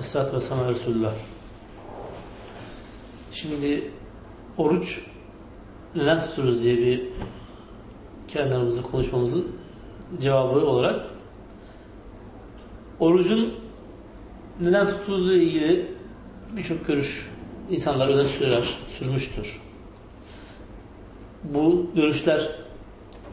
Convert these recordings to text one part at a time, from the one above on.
Esselatü Vesselam Resulullah. Şimdi oruç neden tuturuz diye bir kendi aramızda konuşmamızın cevabı olarak orucun neden tutulduğu ile ilgili birçok görüş insanlar öne sürer, sürmüştür. Bu görüşler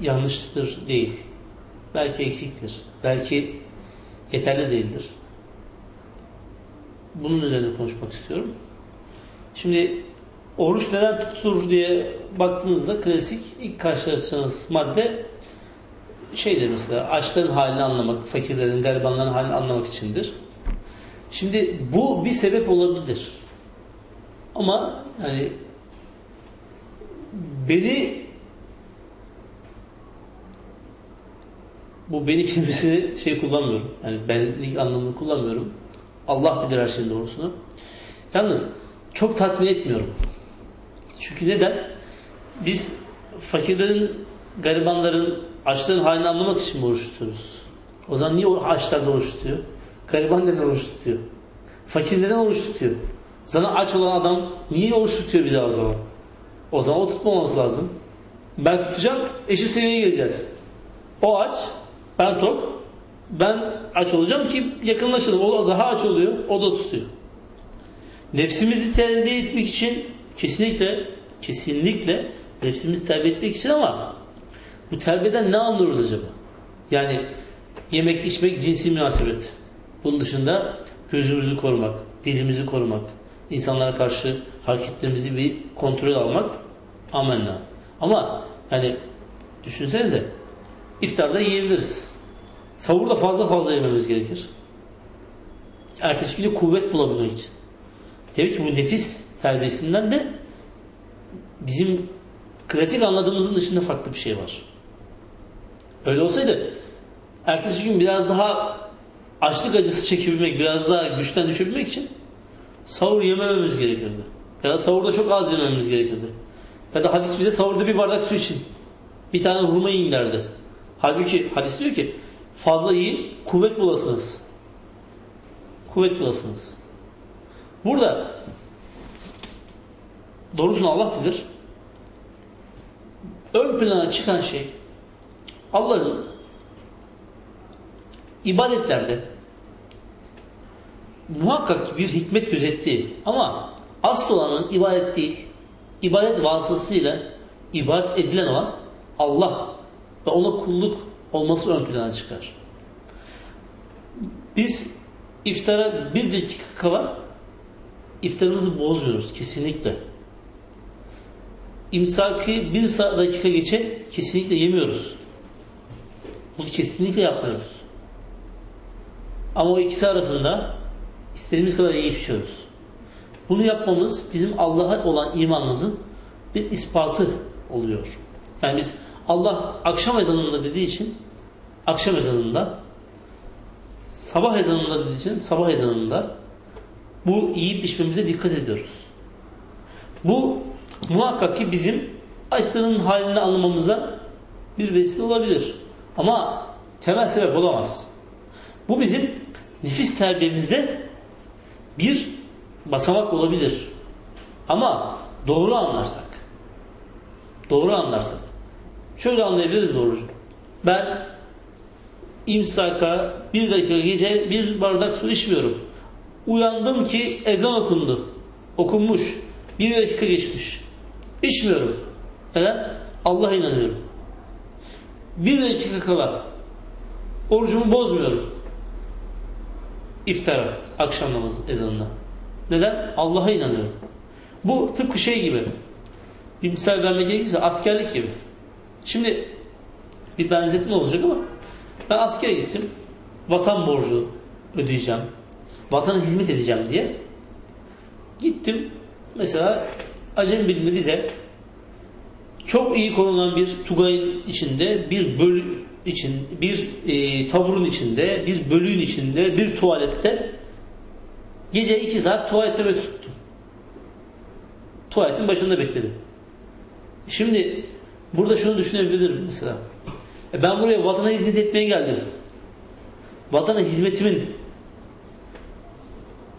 yanlıştır değil. Belki eksiktir. Belki yeterli değildir. Bunun üzerine konuşmak istiyorum. Şimdi oruç neden tutulur diye baktığınızda klasik ilk karşılaşacağınız madde şeydir mesela açların halini anlamak, fakirlerin, garibanların halini anlamak içindir. Şimdi bu bir sebep olabilir. Ama yani beni bu beni kelimesini şey kullanmıyorum. Yani benlik anlamını kullanmıyorum. Allah bilir her şeyin doğrusunu. Yalnız çok tatmin etmiyorum. Çünkü neden? Biz fakirlerin, garibanların, açların halini anlamak için mi oruç tutuyoruz? O zaman niye açlar da oruç tutuyor? Gariban neden oruç tutuyor? Fakir neden oruç tutuyor? Zaten aç olan adam niye oruç tutuyor bir daha o zaman? O zaman o tutmaması lazım. Ben tutacağım, eşit seviyeye geleceğiz. O aç, ben tok. Ben aç olacağım ki yakınlaşalım. O daha aç oluyor, o da tutuyor. Nefsimizi terbiye etmek için kesinlikle kesinlikle nefsimizi terbiye etmek için ama bu terbiyeden ne anlıyoruz acaba? Yani yemek, içmek, cinsi münasebet. Bunun dışında gözümüzü korumak, dilimizi korumak, insanlara karşı hareketlerimizi bir kontrol almak amenna. Ama yani düşünsenize iftarda yiyebiliriz. Savurda fazla fazla yememiz gerekir. Ertesi günü kuvvet bulabilmek için. Tabii ki bu nefis terbiyesinden de bizim klasik anladığımızın dışında farklı bir şey var. Öyle olsaydı ertesi gün biraz daha açlık acısı çekebilmek, biraz daha güçten düşebilmek için sahur yemememiz gerekirdi. Ya da sahurda çok az yememiz gerekirdi. Ya da hadis bize sahurda bir bardak su için bir tane hurma yiyin derdi. Halbuki hadis diyor ki fazla yiyin, kuvvet bulasınız. Kuvvet bulasınız. Burada doğrusunu Allah bilir. Ön plana çıkan şey Allah'ın ibadetlerde muhakkak bir hikmet gözettiği ama asıl olanın ibadet değil, ibadet vasıtasıyla ibadet edilen olan Allah ve ona kulluk olması ön plana çıkar. Biz iftara bir dakika kala iftarımızı bozmuyoruz kesinlikle. İmsakı bir dakika geçe kesinlikle yemiyoruz. Bunu kesinlikle yapmıyoruz. Ama o ikisi arasında istediğimiz kadar yiyip içiyoruz. Bunu yapmamız bizim Allah'a olan imanımızın bir ispatı oluyor. Yani biz Allah akşam ezanında dediği için akşam ezanında sabah ezanında dediği için sabah ezanında bu yiyip içmemize dikkat ediyoruz. Bu muhakkak ki bizim açlığın halini anlamamıza bir vesile olabilir. Ama temel sebep olamaz. Bu bizim nefis terbiyemizde bir basamak olabilir. Ama doğru anlarsak doğru anlarsak şöyle anlayabiliriz bu orucu. Ben imsaka bir dakika gece bir bardak su içmiyorum. Uyandım ki ezan okundu. Okunmuş. Bir dakika geçmiş. İçmiyorum. Neden? Allah'a inanıyorum. Bir dakika kala orucumu bozmuyorum. İftara, akşam namazı ezanına. Neden? Allah'a inanıyorum. Bu tıpkı şey gibi. Bir misal vermek gerekirse askerlik gibi. Şimdi bir benzetme olacak ama ben askere gittim. Vatan borcu ödeyeceğim. Vatana hizmet edeceğim diye. Gittim. Mesela Acem Birliği'nde bize çok iyi korunan bir tugayın içinde bir böl için bir e, taburun içinde bir bölüğün içinde bir tuvalette gece iki saat tuvalet nöbeti tuttum. Tuvaletin başında bekledim. Şimdi burada şunu düşünebilirim mesela. E ben buraya vatana hizmet etmeye geldim. Vatana hizmetimin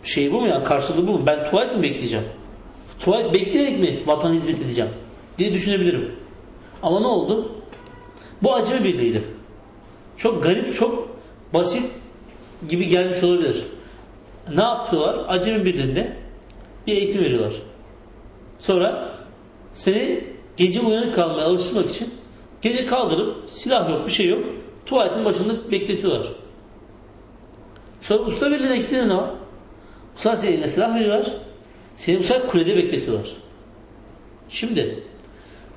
Şey bu mu ya? Karşılığı bu mu? Ben tuvalet mi bekleyeceğim? Tuvalet bekleyerek mi vatana hizmet edeceğim? Diye düşünebilirim. Ama ne oldu? Bu acemi birliğiydi. Çok garip, çok basit gibi gelmiş olabilir. Ne yapıyorlar? Acemi birliğinde bir eğitim veriyorlar. Sonra seni gece uyanık kalmaya alıştırmak için gece kaldırıp silah yok, bir şey yok. Tuvaletin başında bekletiyorlar. Sonra usta birliğine gittiğin zaman bu sefer senin eline silah veriyorlar. Seni bu sefer kulede bekletiyorlar. Şimdi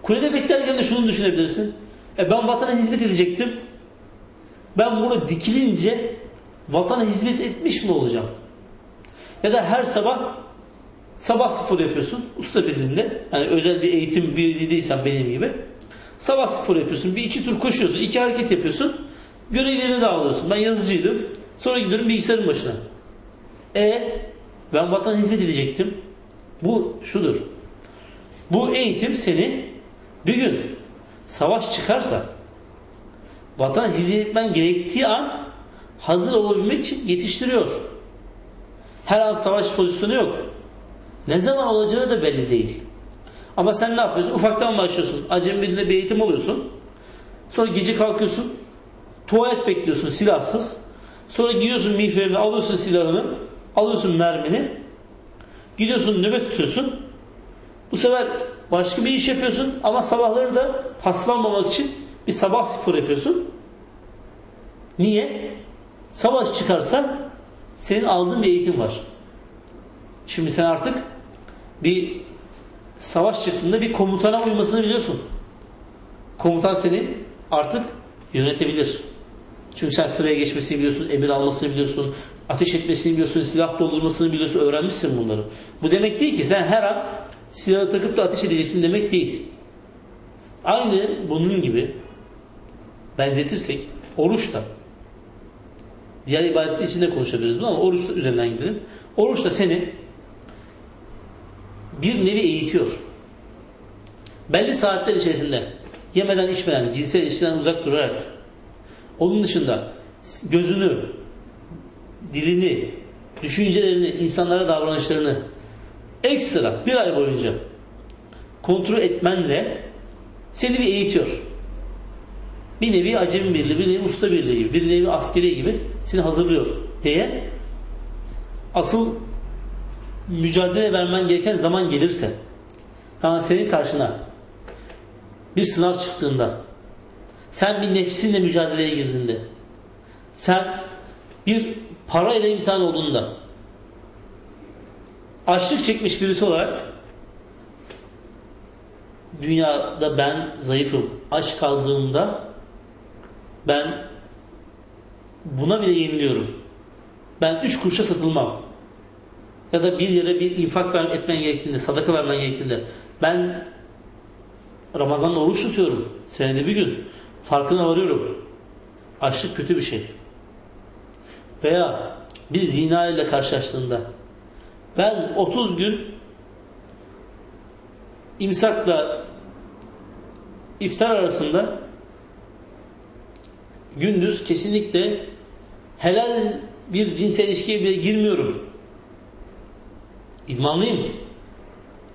kulede beklerken de şunu düşünebilirsin. E ben vatana hizmet edecektim. Ben burada dikilince vatana hizmet etmiş mi olacağım? Ya da her sabah sabah spor yapıyorsun usta birliğinde. Yani özel bir eğitim birliği değilsen benim gibi. Sabah spor yapıyorsun. Bir iki tur koşuyorsun. iki hareket yapıyorsun. Görevlerini dağılıyorsun. Ben yazıcıydım. Sonra gidiyorum bilgisayarın başına. E ben vatana hizmet edecektim. Bu şudur. Bu eğitim seni bir gün savaş çıkarsa vatana hizmet etmen gerektiği an hazır olabilmek için yetiştiriyor. Her an savaş pozisyonu yok. Ne zaman olacağı da belli değil. Ama sen ne yapıyorsun? Ufaktan başlıyorsun. Acemi birine bir eğitim alıyorsun. Sonra gece kalkıyorsun. Tuvalet bekliyorsun silahsız. Sonra giyiyorsun miğferini, alıyorsun silahını, alıyorsun mermini. Gidiyorsun nöbet tutuyorsun. Bu sefer başka bir iş yapıyorsun ama sabahları da paslanmamak için bir sabah spor yapıyorsun. Niye? Savaş çıkarsa senin aldığın bir eğitim var. Şimdi sen artık bir savaş çıktığında bir komutana uymasını biliyorsun. Komutan seni artık yönetebilir. Çünkü sen sıraya geçmesini biliyorsun, emir almasını biliyorsun, ateş etmesini biliyorsun, silah doldurmasını biliyorsun, öğrenmişsin bunları. Bu demek değil ki sen her an silahı takıp da ateş edeceksin demek değil. Aynı bunun gibi benzetirsek oruç da diğer ibadetler için de konuşabiliriz bunu ama oruç üzerinden gidelim. Oruç da seni bir nevi eğitiyor. Belli saatler içerisinde yemeden içmeden, cinsel ilişkiden uzak durarak onun dışında gözünü, dilini, düşüncelerini, insanlara davranışlarını ekstra bir ay boyunca kontrol etmenle seni bir eğitiyor. Bir nevi acemi birliği, bir nevi usta birliği gibi, bir nevi askeri gibi seni hazırlıyor. Neye? Asıl mücadele vermen gereken zaman gelirse yani senin karşına bir sınav çıktığında sen bir nefsinle mücadeleye girdiğinde sen bir parayla imtihan olduğunda açlık çekmiş birisi olarak dünyada ben zayıfım. Aç kaldığımda ben buna bile yeniliyorum. Ben üç kuruşa satılmam. Ya da bir yere bir infak ver, etmen gerektiğinde, sadaka vermen gerektiğinde ben Ramazan'da oruç tutuyorum. Senede bir gün. Farkına varıyorum. Açlık kötü bir şey. Veya bir zina ile karşılaştığında ben 30 gün imsakla iftar arasında gündüz kesinlikle helal bir cinsel ilişkiye bile girmiyorum. İdmanlıyım.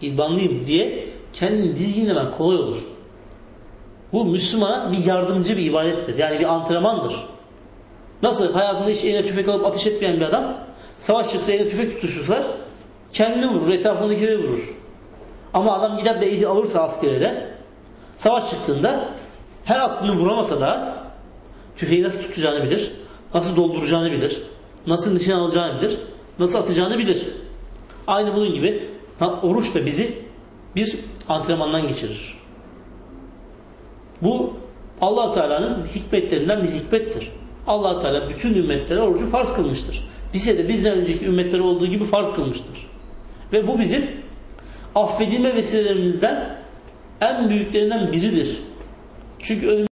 İdmanlıyım diye kendini dizginlemen kolay olur. Bu Müslümana bir yardımcı bir ibadettir. Yani bir antrenmandır. Nasıl hayatında hiç eline tüfek alıp ateş etmeyen bir adam savaş çıksa eline tüfek tutuşurlar kendini vurur, etrafındakileri vurur. Ama adam gider de eğitim alırsa askerede savaş çıktığında her attığını vuramasa da tüfeği nasıl tutacağını bilir, nasıl dolduracağını bilir, nasıl nişan alacağını bilir, nasıl atacağını bilir. Aynı bunun gibi oruç da bizi bir antrenmandan geçirir. Bu allah Teala'nın hikmetlerinden bir hikmettir. allah Teala bütün ümmetlere orucu farz kılmıştır. Bize de bizden önceki ümmetlere olduğu gibi farz kılmıştır. Ve bu bizim affedilme vesilelerimizden en büyüklerinden biridir. Çünkü